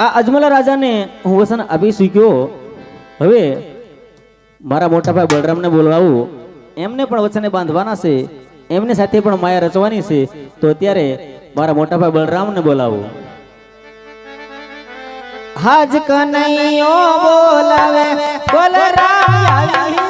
આ અજમલા રાજાને હું વસન આપી શીખ્યો હવે મારા મોટાભાઈ બળરામને બોલવાવું એમને પણ વચને બાંધવાના છે. એમને સાથે પણ માયા રચવાની છે. તો અત્યારે મારા મોટાભાઈ બળરામને બોલાવો. હાજ કનૈયો બોલાવે બલરામ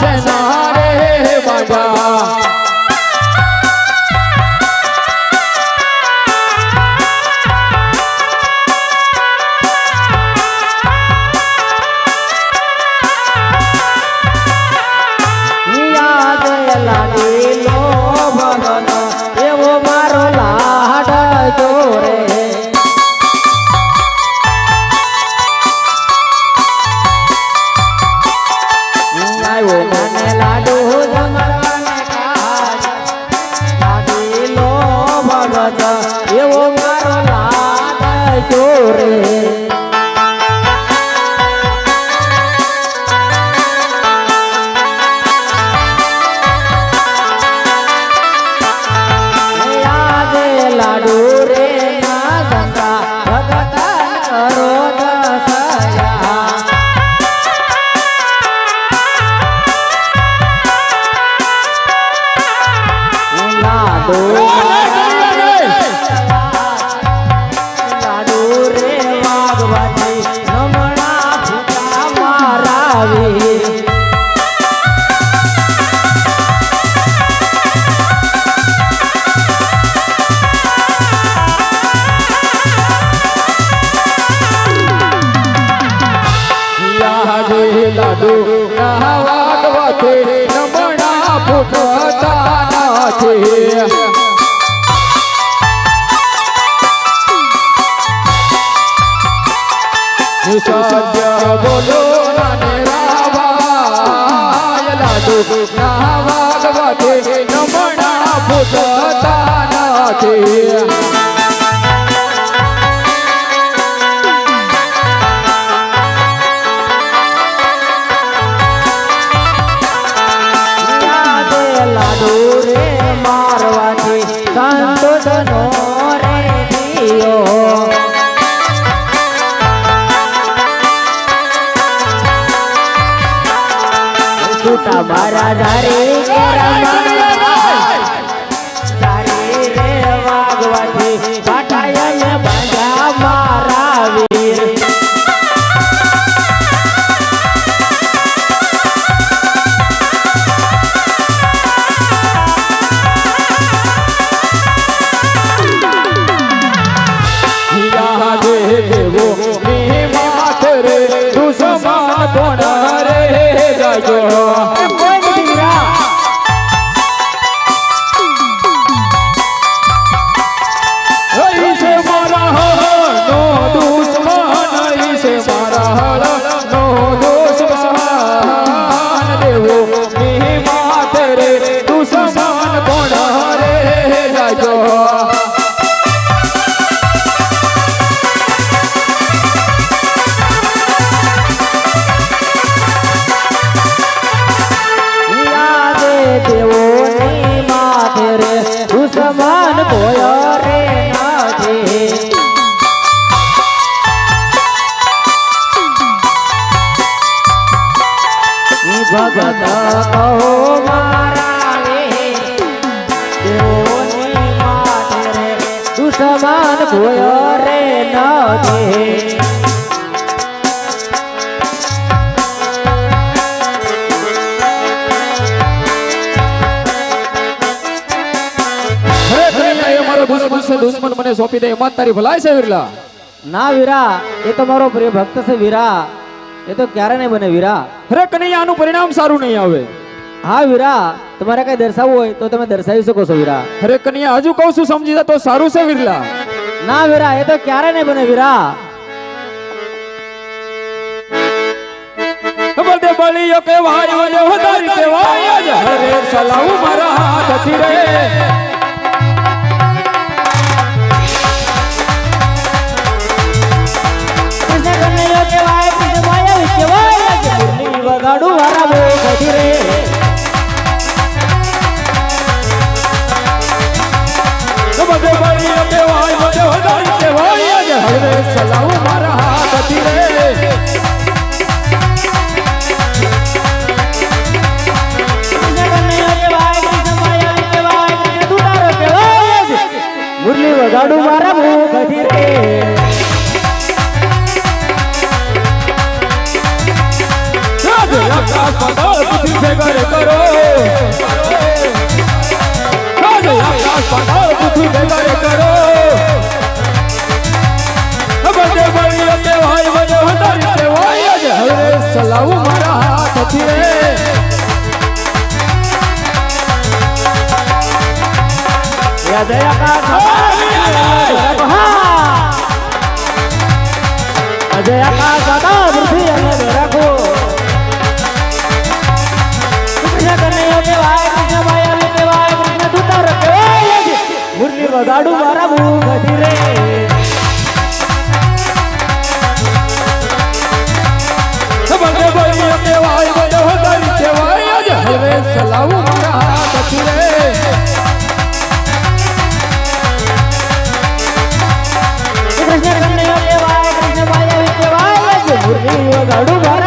chance. हाथे सत्य बोलो भगवते नमणा पुजतानाथे राधा रे કોઈ રે નથી દુશ્મન મને સોંપી દે એમાં તારી ભલાઈ છે વિરલા ના વીરા એ તો મારો પ્રિય ભક્ત છે વીરા. એ તો ક્યારે નહીં બને વીરા? અરે કનૈયા આનું પરિણામ સારું નહીં આવે. હા વીરા તમારે કઈ દર્શાવવું હોય તો તમે દર્શાવી શકો છો વીરા. અરે કનૈયા હજુ કહું છું સમજી જા તો સારું છે વિરલા. ના વીરા એ તો ક્યારે નહીં બને વીરા? બધે બળીઓ કે વાયો ને વધારી કે વાયો જ હરે સલાવું મારા હાથથી રે વગાડું વારા બહુ ગધી રે મારા કૃષ્ણ કનૈયો કહેવાય છે. મુરલી વગાડું વારા યા જય આકાશ અજય આકાશ દાદા પૃથ્વી અને રાખો કૃષ્ણ કનૈયો કહેવાય કૃષ્ણ માયાવી કહેવાય કૃષ્ણ દુતારો કહેવાય છે. મુરલી વગાડું મારા મું ગધી રે ખબર દે બળીયો કે વાય મને વધારી કે વગાડું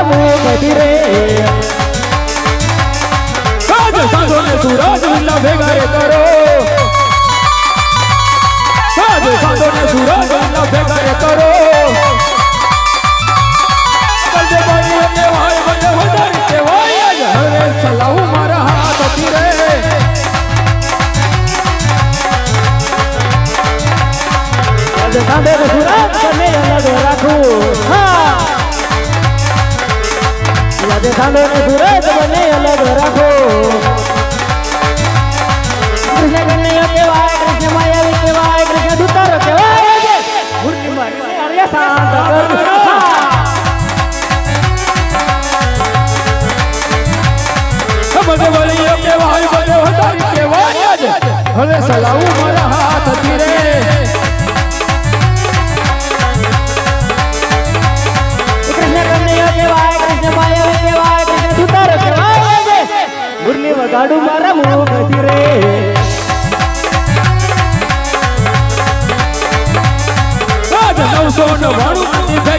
મારા હાથથી રે સુરત બને અલગ રાખો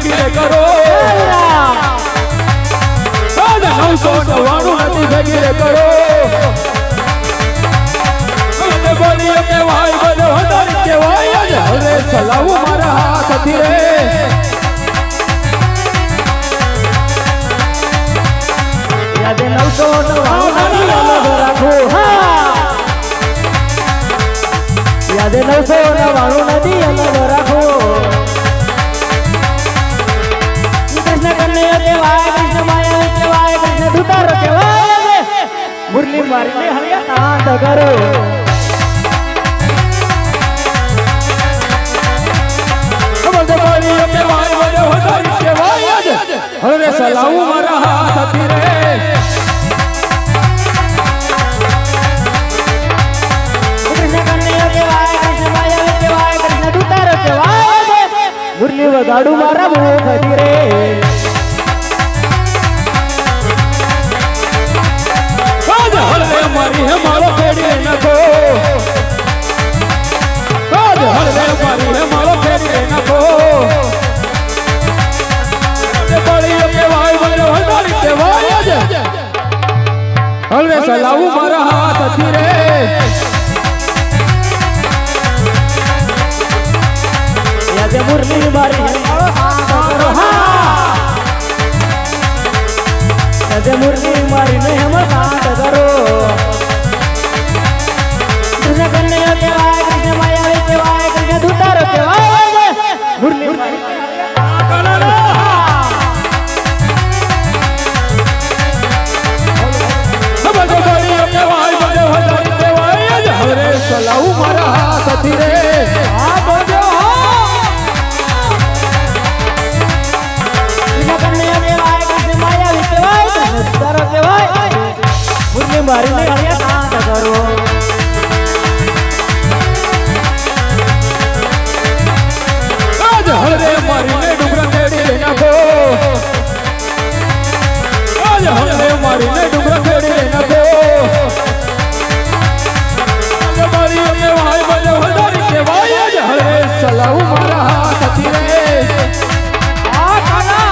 ભેગી કરો. નવસો નવાણું નથી ભેગી કરો. બોલીએ કે વાય મને વધારી કે વાય જ હરે સલાવું મારા હાથથી રે યાદે નવસો નવ્વાણું રાખો. હા યાદે નવસો નવ્વાણું નદી અલગ રાખો. કૃષ્ણ કનૈયો કહેવાય કૃષ્ણ માયા કહેવાય કૃષ્ણ દુતારો કહેવાય છે. મુરલી મારીને હરિયા શાંત કરો ખબર તો બોલીએ કે વાય મને વધારી કે વાય જ હરે સલાવું મારા હાથથી રે કૃષ્ણ કનૈયો કહેવાય કૃષ્ણ માયા કહેવાય કૃષ્ણ દુતારો કહેવાય છે. મુરલી વગાડું મારા મુખથી રે મારી હે મારો ફેરી નખો રાજ હળવે મારી હે મારો ફેરી નખો તે બળીઓ કે વાય મને વધારી કે વાય જ હળવે સલાવું મારા હાથથી રે આજે મુરલી મારી હેમાળો શાંત આજ મારીને ડુંગરા ખેડી નાખો. મારી કહેવાય, બધે વધારી કહેવાય જ. હળદે ચલાવું મારા રે. આ કાના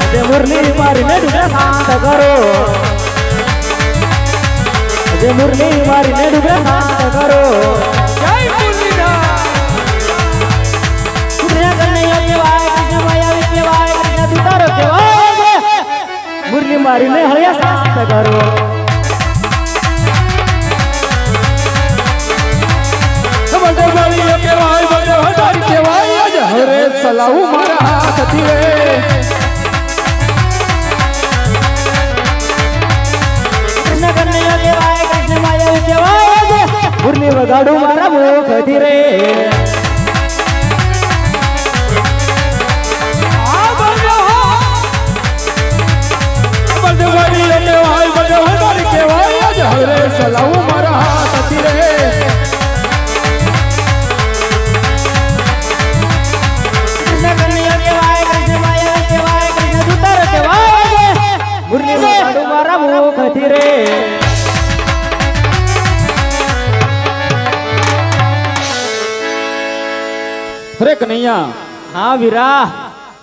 આજે મુરલી મારીને ડુગરા શાંત કરો. મુરલી મારીને ડુગરા શાંત કરો. જય મુરલીધર મુરલી મારીને હળિયા શાંત કરો ચલાવું મારા હાથથી રે. મુરલી વગાડું મારા મોખ રે. અરે કનૈયા હા વીરા.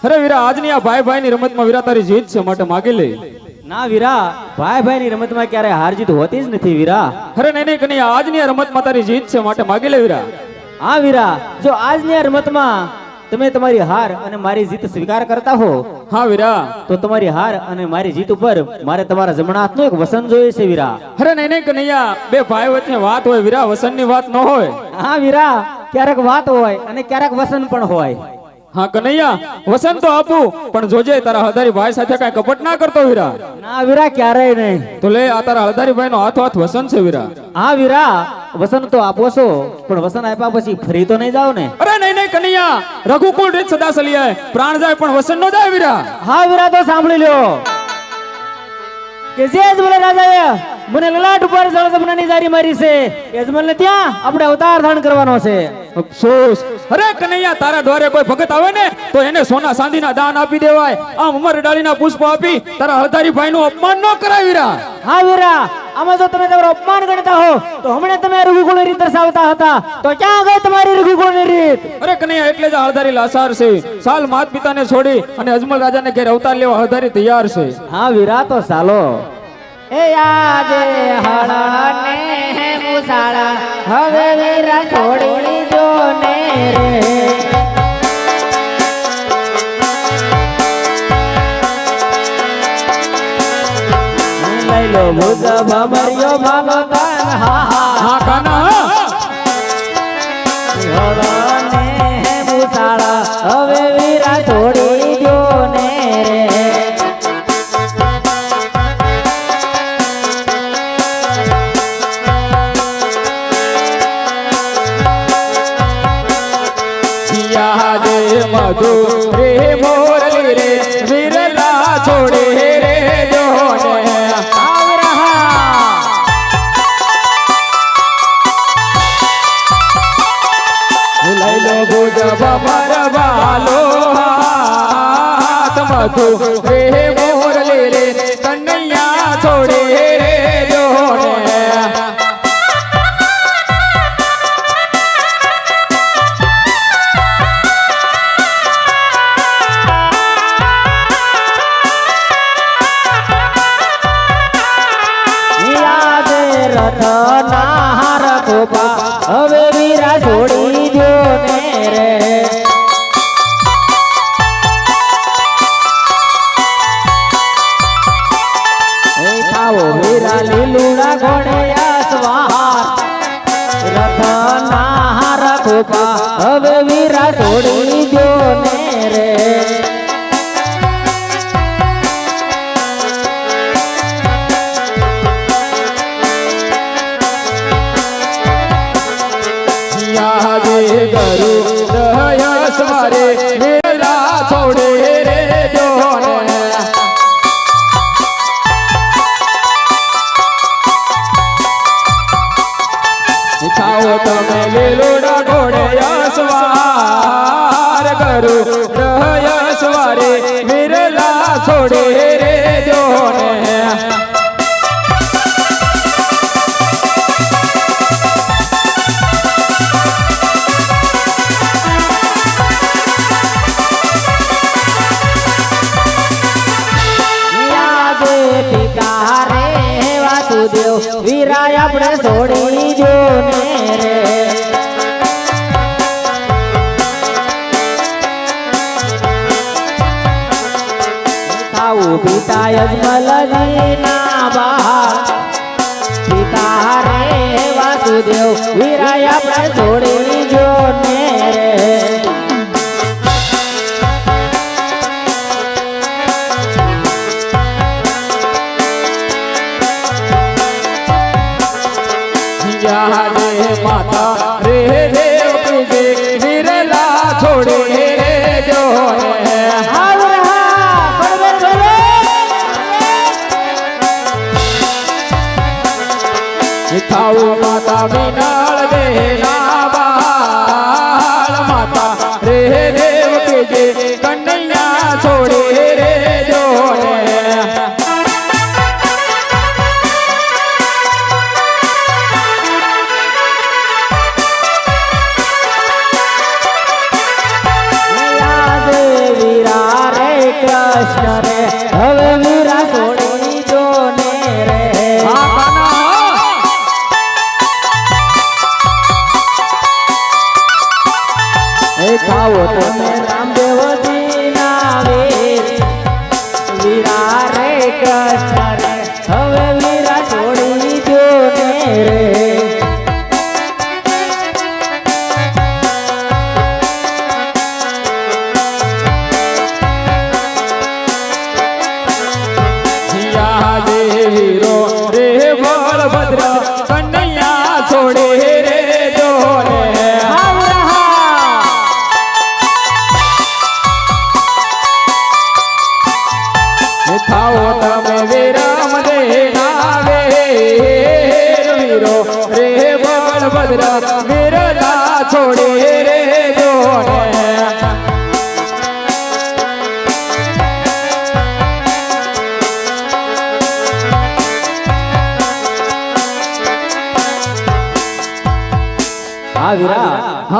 અરે વીરા આજની આ ભાઈ ભાઈ ની રમતમાં વીરા તારી જીત છે માટે માગી લે. ના વીરા. ભાઈ ભાઈ ની રમતમાં ક્યારે હાર જીત હોતી જ નથી વીરા. અરે નહીં નહીં કનૈયા આજની આ રમતમાં તારી જીત છે માટે માગી લે વીરા. હા વીરા. જો આજની આ રમતમાં તમે તમારી હાર અને મારી જીત સ્વીકાર કરતા હો હા વીરા. તો તમારી હાર અને મારી જીત ઉપર મારે તમારા જમણા હાથનો એક વસન જોઈએ છે વીરા. અરે નહીં નહીં કનૈયા બે ભાઈ વચ્ચે વાત હોય વીરા વસનની વાત ન હોય. હા વીરા. ક્યારેક વાત હોય અને ક્યારેક વસન પણ હોય. હા કનૈયા વસન તો આપું પણ જોજે તારા હળદારી ભાઈ સાથે કઈ કપટ ના કરતો વીરા. ના વીરા ક્યારેય નહીં. તો લે આ તારા હળદારી ભાઈ નો હાથ હાથ વસન છે વીરા. હા વીરા વસન તો આપો છો પણ વસન આપ્યા પછી ફરી તો નહીં જાવ ને? અરે નહીં નહીં કનૈયા રઘુકુળ રીત સદા સલિયાય પ્રાણ જાય પણ વસન નો જાય વીરા. હા વીરા તો સાંભળી લ્યો. કે જે અજમલ રાજાએ મને લલાટ ઉપર જળજમનાની જારી મારી છે. યજમલને ત્યાં આપણે અવતાર ધારણ કરવાનો છે. અફસોસ. અરે કનૈયા તારા દ્વારે કોઈ ભગત આવે ને તો એને સોના ચાંદીના દાન આપી દેવાય. આમ ઉમર ડાળીના પુષ્પ આપી તારા હરધારી ભાઈ નું અપમાન ન કરાવી રહ્યા હા વીરા આમાં જો તમે તમારું અપમાન ગણતા હો તો હમણાં તમે રઘુકુળની રીત દર્શાવતા હતા. તો ક્યાં ગઈ તમારી રઘુકુળની રીત? અરે કનૈયા એટલે જ હળધારી લાસાર છે. સાલ માત પિતાને છોડી અને અજમલ રાજાને ઘેર અવતાર લેવા હળધારી તૈયાર છે. હા વીરા તો ચાલો એ આજે હળને મુસાળા હવે વીરા છોડી દો ને રે. લો ભૂત ભમરિયો ભાલો તન હા હા. હા કાના હાથ મધુ પિતા યજમલના બહાર. પિતા રે વાસુદેવ વીરાય આપણે છોડી જો રે. Sabina.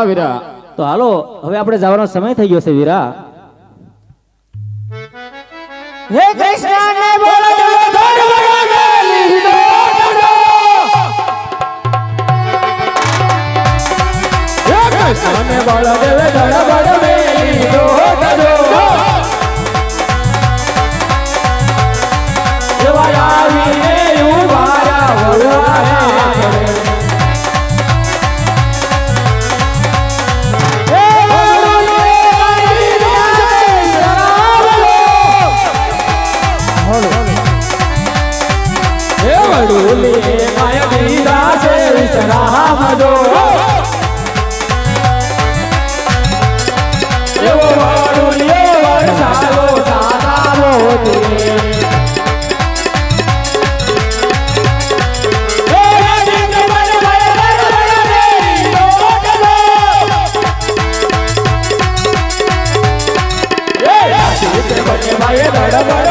હા વીરા. તો હાલો હવે આપણે જવાનો સમય થઈ ગયો છે વીરા. હે કૃષ્ણ બોલો કૃષ્ણ ને બોલો ધડ બળ ಬಡಬಡ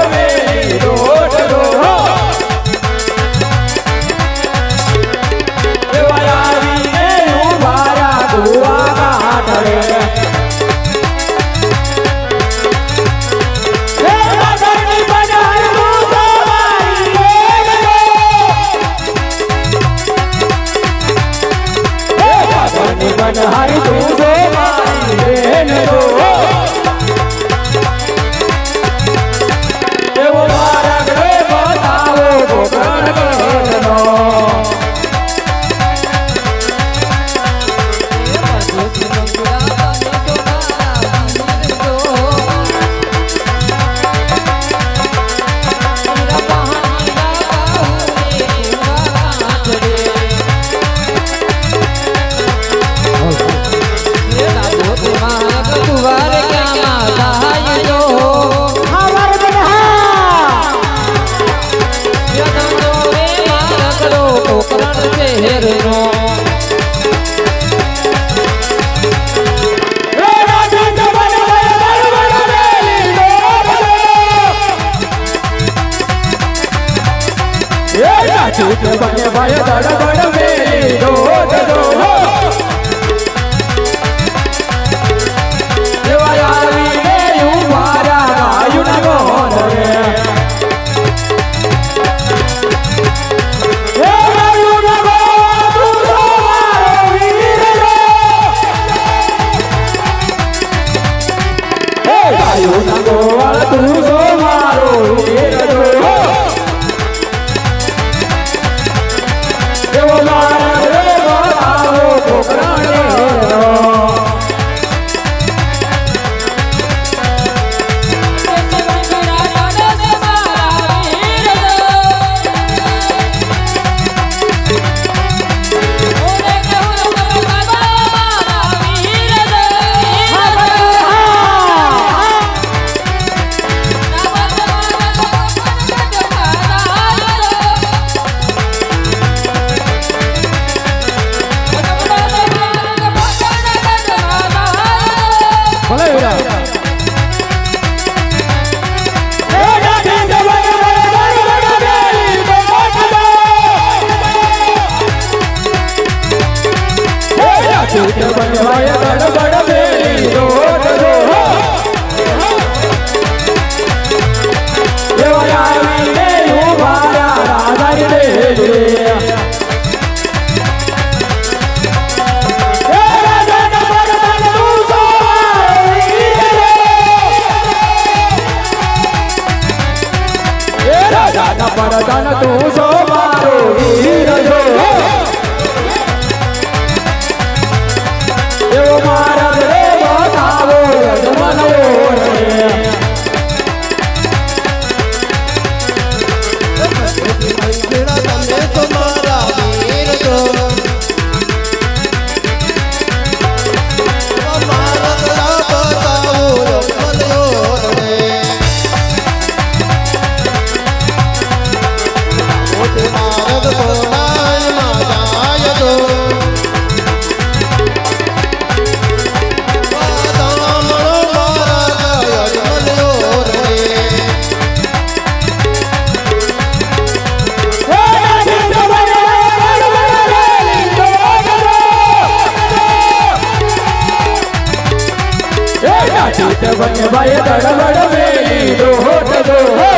વટ વટ ભય તડબડ મેલી દોહટ દોહો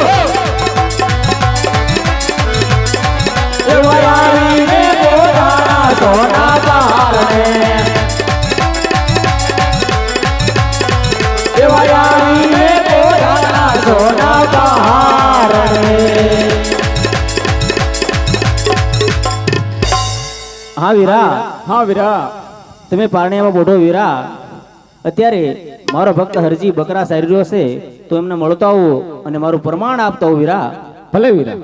વયાવીને પોતાના હા વીરા. હા વીરા. તમે પારણિયામાં બોઢો વીરા. અત્યારે મારો ભક્ત હરજી બકરા સારી છે તો એમને મળતો આવો અને મારું પ્રમાણ આપતો આવો વીરા. ભલે વીરા.